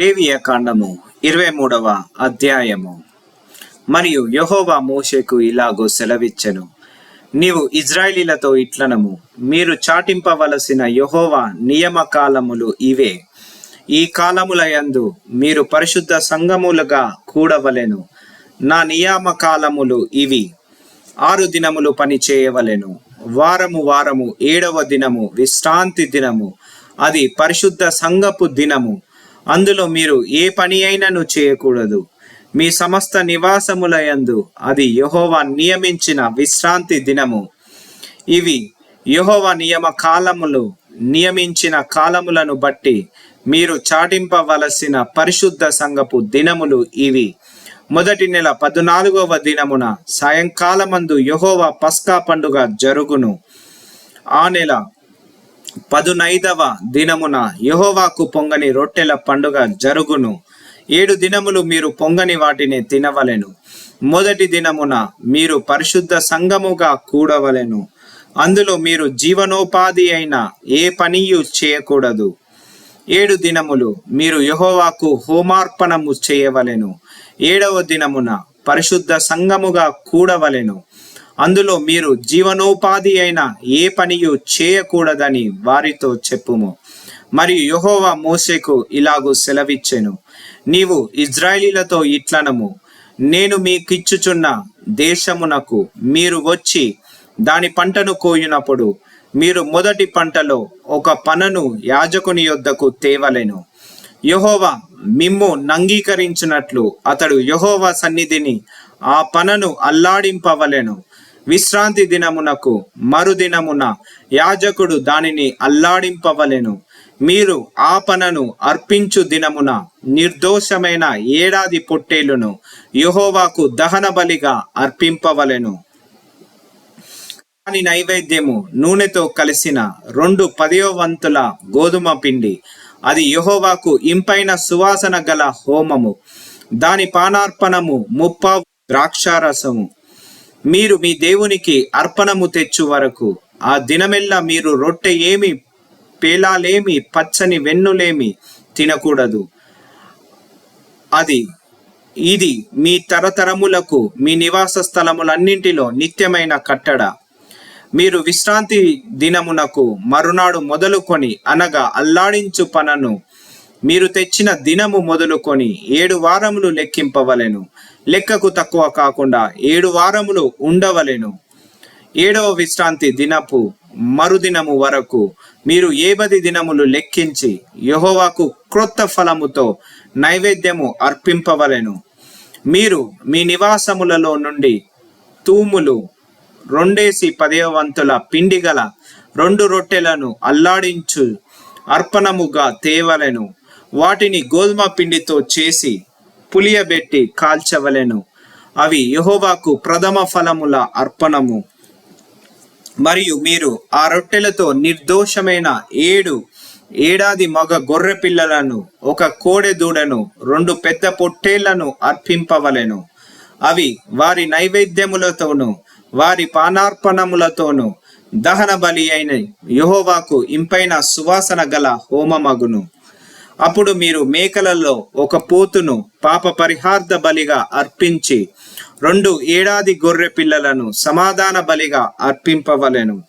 లేవియ కాండము ఇరవై మూడవ అధ్యాయము. మరియు యహోవా మోషేకు ఇలాగో సెలవిచ్చెను నీవు ఇజ్రాయిలీలతో ఇట్లనము మీరు చాటింపవలసిన యహోవా నియమ కాలములు ఇవే. ఈ కాలముల యందు మీరు పరిశుద్ధ సంగములుగా కూడవలెను నా నియామ కాలములు ఇవి. ఆరు దినములు పని చేయవలెను వారము వారము ఏడవ దినము విశ్రాంతి దినము అది పరిశుద్ధ సంగపు దినము. అందులో మీరు ఏ పని అయినను చేయకూడదు. మీ సమస్త నివాసముల యందు అది యహోవా నియమించిన విశ్రాంతి దినము. ఇవి యహోవా నియమ కాలములు నియమించిన కాలములను బట్టి మీరు చాటింపవలసిన పరిశుద్ధ సంగపు దినములు ఇవి. మొదటి నెల పద్నాలుగవ దినమున సాయంకాలమందు యహోవా పస్కా పండుగ జరుగును. ఆ నెల పదునైదవ దినమున యహోవాకు పొంగని రొట్టెల పండుగ జరుగును. ఏడు దినములు మీరు పొంగని వాటిని తినవలెను. మొదటి దినమున మీరు పరిశుద్ధ సంగముగా కూడవలెను. అందులో మీరు జీవనోపాధి అయిన ఏ పనియు చేయకూడదు. ఏడు దినములు మీరు యహోవాకు హోమార్పణము చేయవలెను. ఏడవ దినమున పరిశుద్ధ సంగముగా కూడవలెను. అందులో మీరు జీవనోపాధి అయిన ఏ పనియు చేయకూడదని వారితో చెప్పుము. మరియు యహోవా మోసేకు ఇలాగూ సెలవిచ్చెను. నీవు ఇజ్రాయిలీలతో ఇట్లనము. నేను మీకిచ్చుచున్న దేశమునకు మీరు వచ్చి దాని పంటను కోయినప్పుడు మీరు మొదటి పంటలో ఒక పనను యాజకుని యొద్దకు తేవలెను. యహోవా మిమ్ము నంగీకరించినట్లు అతడు యహోవా సన్నిధిని ఆ పనను అల్లాడింపవలెను. విశ్రాంతి దినమునకు మరుదినమున యాజకుడు దానిని అల్లాడింపవలెను. మీరు ఆ పనను అర్పించు దినమున నిర్దోషమైన ఏడాది పొట్టేలును యహోవాకు దహన బలిగా అర్పింపవలెను. దాని నైవేద్యము నూనెతో కలిసిన రెండు పదవ వంతుల గోధుమ పిండి. అది యహోవాకు ఇంపైన సువాసన గల హోమము. దాని పానార్పణము ముప్ప ద్రాక్షారసము. మీరు మీ దేవునికి అర్పణము తెచ్చు వరకు ఆ దినమెల్లా మీరు రొట్టె ఏమి పేలాలేమి పచ్చని వెన్నులేమి తినకూడదు. అది ఇది మీ తరతరములకు మీ నివాస స్థలములన్నింటిలో నిత్యమైన కట్టడ. మీరు విశ్రాంతి దినమునకు మరునాడు మొదలుకొని అనగా అల్లాడించు పనను మీరు తెచ్చిన దినము మొదలుకొని ఏడు వారములు లెక్కింపవలెను. లెక్కకు తక్కువ కాకుండా ఏడు వారములు ఉండవలెను. ఏడవ విశ్రాంతి దినపు మరుదినము వరకు మీరు ఏబది దినములు లెక్కించి యహోవాకు క్రొత్త ఫలముతో నైవేద్యము అర్పింపవలెను. మీరు మీ నివాసములలో నుండి తూములు రెండేసి పదవ వంతుల పిండి గల రెండు రొట్టెలను అల్లాడించు అర్పణముగా తేవలెను. వాటిని గోధుమ పిండితో చేసి పులియబెట్టి కాల్చవలెను. అవి యహోవాకు ప్రథమ ఫలముల అర్పణము. మరియు మీరు ఆ రొట్టెలతో నిర్దోషమైన ఏడు ఏడాది మగ గొర్రె పిల్లలను ఒక కోడె దూడను రెండు పెద్ద పొట్టేళ్ళను అర్పింపవలెను. అవి వారి నైవేద్యములతోనూ వారి పానార్పణములతోనూ దహన బలి అయిన యహోవాకు ఇంపైన సువాసన గల హోమమగును. అప్పుడు మీరు మేకలలో ఒక పోతును పాప పరిహార్థ బలిగా అర్పించి రెండు ఏడాది గొర్రె పిల్లలను సమాధాన బలిగా అర్పింపవలెను.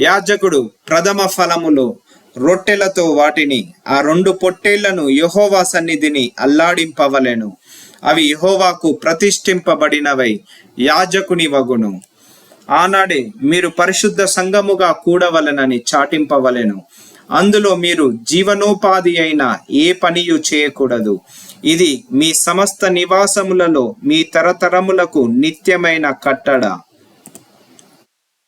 యాజకుడు ప్రథమ ఫలములో రొట్టెలతో వాటిని ఆ రెండు పొట్టేళ్ళను యహోవా సన్నిధిని అల్లాడింపవలెను. అవి యహోవాకు ప్రతిష్ఠింపబడినవై యాజకుని వగును. ఆనాడే మీరు పరిశుద్ధ సంఘముగా కూడవలెనని చాటింపవలెను. అందులో మీరు జీవనోపాధి అయిన ఏ పనియు చేయకూడదు. ఇది మీ సమస్త నివాసములలో మీ తరతరములకు నిత్యమైన కట్టడ.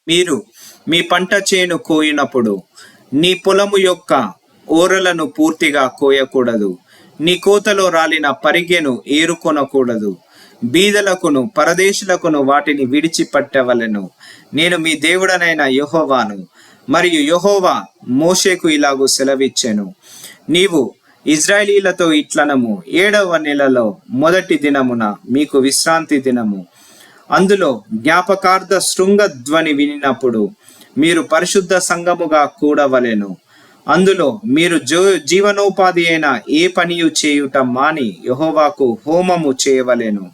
మీరు మీ పంట చేను కోయినప్పుడు నీ పొలము యొక్క ఓరలను పూర్తిగా కోయకూడదు. నీ కోతలో రాలిన పరిగెను ఏరుకొనకూడదు. బీదలకును పరదేశులకును వాటిని విడిచిపట్టవలెను. నేను మీ దేవుడనైన యెహోవాను. మరియు యహోవా మోషేకు ఇలాగూ సెలవిచ్చెను. నీవు ఇజ్రాయేలీలతో ఇట్లనము. ఏడవ నెలలో మొదటి దినమున మీకు విశ్రాంతి దినము. అందులో జ్ఞాపకార్థ శృంగ ధ్వని వినినప్పుడు మీరు పరిశుద్ధ సంఘముగా కూడవలెను. అందులో మీరు జో జీవనోపాధి అయిన ఏ పనియు చేయుట మాని యహోవాకు హోమము చేయవలెను.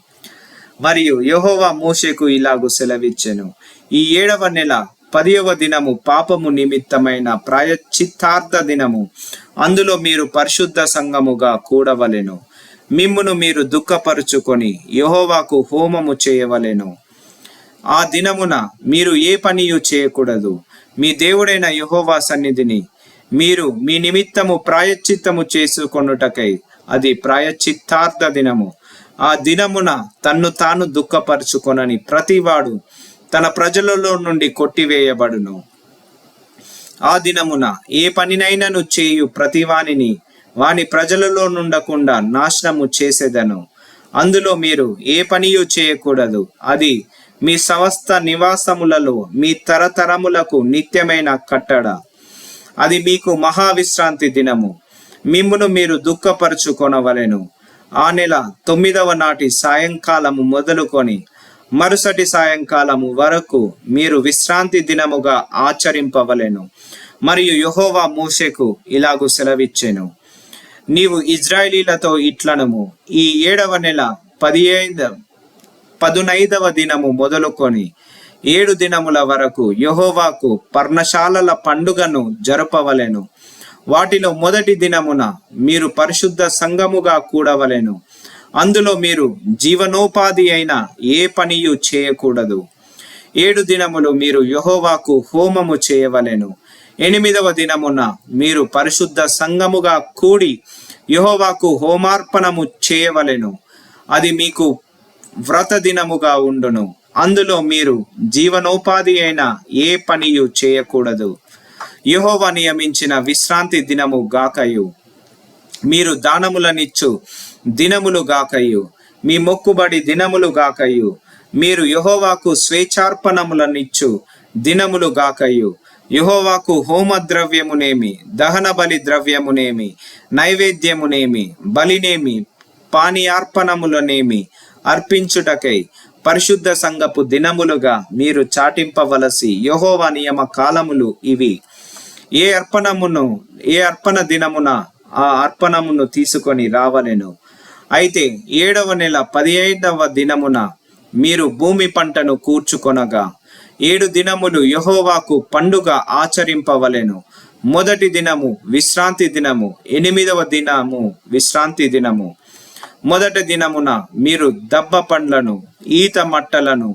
మరియు యహోవా మోషేకు ఇలాగు సెలవిచ్చెను. ఈ ఏడవ నెల పదియవ దినము పాపము నిమిత్తమైన ప్రాయచిత్తార్థ దినము. అందులో మీరు పరిశుద్ధ సంఘముగా కూడవలెను. మిమ్మును మీరు దుఃఖపరుచుకొని యహోవాకు హోమము చేయవలెను. ఆ దినమున మీరు ఏ పనియు చేయకూడదు. మీ దేవుడైన యహోవా సన్నిధిని మీరు మీ నిమిత్తము ప్రాయశ్చిత్తము చేసుకొనుటకై అది ప్రాయశ్చిత్తార్థ దినము. ఆ దినమున తన్ను తాను దుఃఖపరుచుకొనని ప్రతివాడు తన ప్రజలలో నుండి కొట్టివేయబడును. ఆ దినమున ఏ పనినైనను చేయు ప్రతివానిని వాని ప్రజలలో నుండకుండా నాశనము చేసేదను. అందులో మీరు ఏ పనియు చేయకూడదు. అది మీ సమస్త నివాసములలో మీ తరతరములకు నిత్యమైన కట్టడ. అది మీకు మహావిశ్రాంతి దినము. మిమ్మును మీరు దుఃఖపరుచుకొనవలెను. ఆ నెల తొమ్మిదవ నాటి సాయంకాలము మొదలుకొని మరుసటి సాయంకాలము వరకు మీరు విశ్రాంతి దినముగా ఆచరింపవలెను. మరియు యహోవా మూసెకు ఇలాగు సెలవిచ్చెను. నీవు ఇజ్రాయిలీలతో ఇట్లనము. ఈ ఏడవ నెల పదిహేను పదునైదవ దినము మొదలుకొని ఏడు దినముల వరకు యహోవాకు పర్ణశాలల పండుగను జరపవలెను. వాటిలో మొదటి దినమున మీరు పరిశుద్ధ సంఘముగా కూడవలెను. అందులో మీరు జీవనోపాధి అయిన ఏ పనియు చేయకూడదు. ఏడు దినములు మీరు యహోవాకు హోమము చేయవలెను. ఎనిమిదవ దినమున మీరు పరిశుద్ధ సంఘముగా కూడి యహోవాకు హోమార్పణము చేయవలెను. అది మీకు వ్రత దినముగా ఉండును. అందులో మీరు జీవనోపాధి అయిన ఏ పనియు చేయకూడదు. యహోవ నియమించిన విశ్రాంతి దినము గాకయు. మీరు దానములనిచ్చు. దినములు గాకయు. మీ మొక్కుబడి దినములు గాకయు. మీరు యహోవాకు స్వేచ్ఛార్పణములనిచ్చు. దినములు గాకయు. యహోవాకు హోమ ద్రవ్యమునేమి దహన బలి ద్రవ్యమునేమి నైవేద్యమునేమి బలినేమి పానీయార్పణములనేమి అర్పించుటకై పరిశుద్ధ సంఘపు దినములుగా మీరు చాటింపవలసి యహోవా నియమ కాలములు ఇవి. ఏ అర్పణమును ఏ అర్పణ దినమున ఆ అర్పణమును తీసుకొని రావలెను. అయితే ఏడవ నెల పదిహేడవ దినమున మీరు భూమి పంటను కూర్చుకొనగా ఏడు దినములు యహోవాకు పండుగ ఆచరింపవలెను. మొదటి దినము విశ్రాంతి దినము ఎనిమిదవ దినము విశ్రాంతి దినము. మొదటి దినమున మీరు దబ్బ పండ్లను ఈత మట్టలను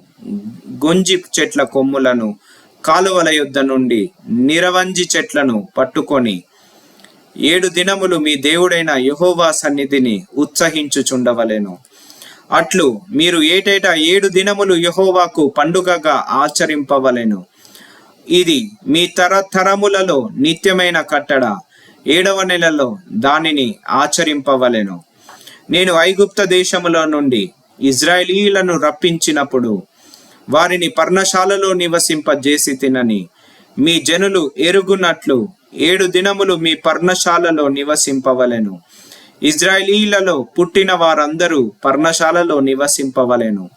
గొంజి చెట్ల కొమ్ములను కాలువల యుద్ధ నుండి నిరవంజి చెట్లను పట్టుకొని ఏడు దినములు మీ దేవుడైన యహోవా సన్నిధిని ఉత్సహించుచుండవలెను. అట్లు మీరు ఏటేటా ఏడు దినములు యహోవాకు పండుగగా ఆచరింపవలెను. ఇది మీ తరతరములలో నిత్యమైన కట్టడ. ఏడవ నెలలో దానిని ఆచరింపవలెను. నేను ఐగుప్త దేశములో నుండి ఇజ్రాయేలీలను రప్పించినప్పుడు వారిని పర్ణశాలలో నివసింపజేసి తినని. మీ జనులు ఎరుగునట్లు ఏడు దినములు మీ పర్ణశాలలో నివసింపవలెను. ఇజ్రాయిలీలలో పుట్టిన వారందరూ పర్ణశాలలో నివసింపవలెను.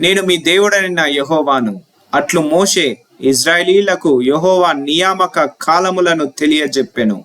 నేను మీ దేవుడైన యహోవాను. అట్లు మోషే ఇజ్రాయిలీలకు యహోవా నియామక కాలములను తెలియజెప్పెను.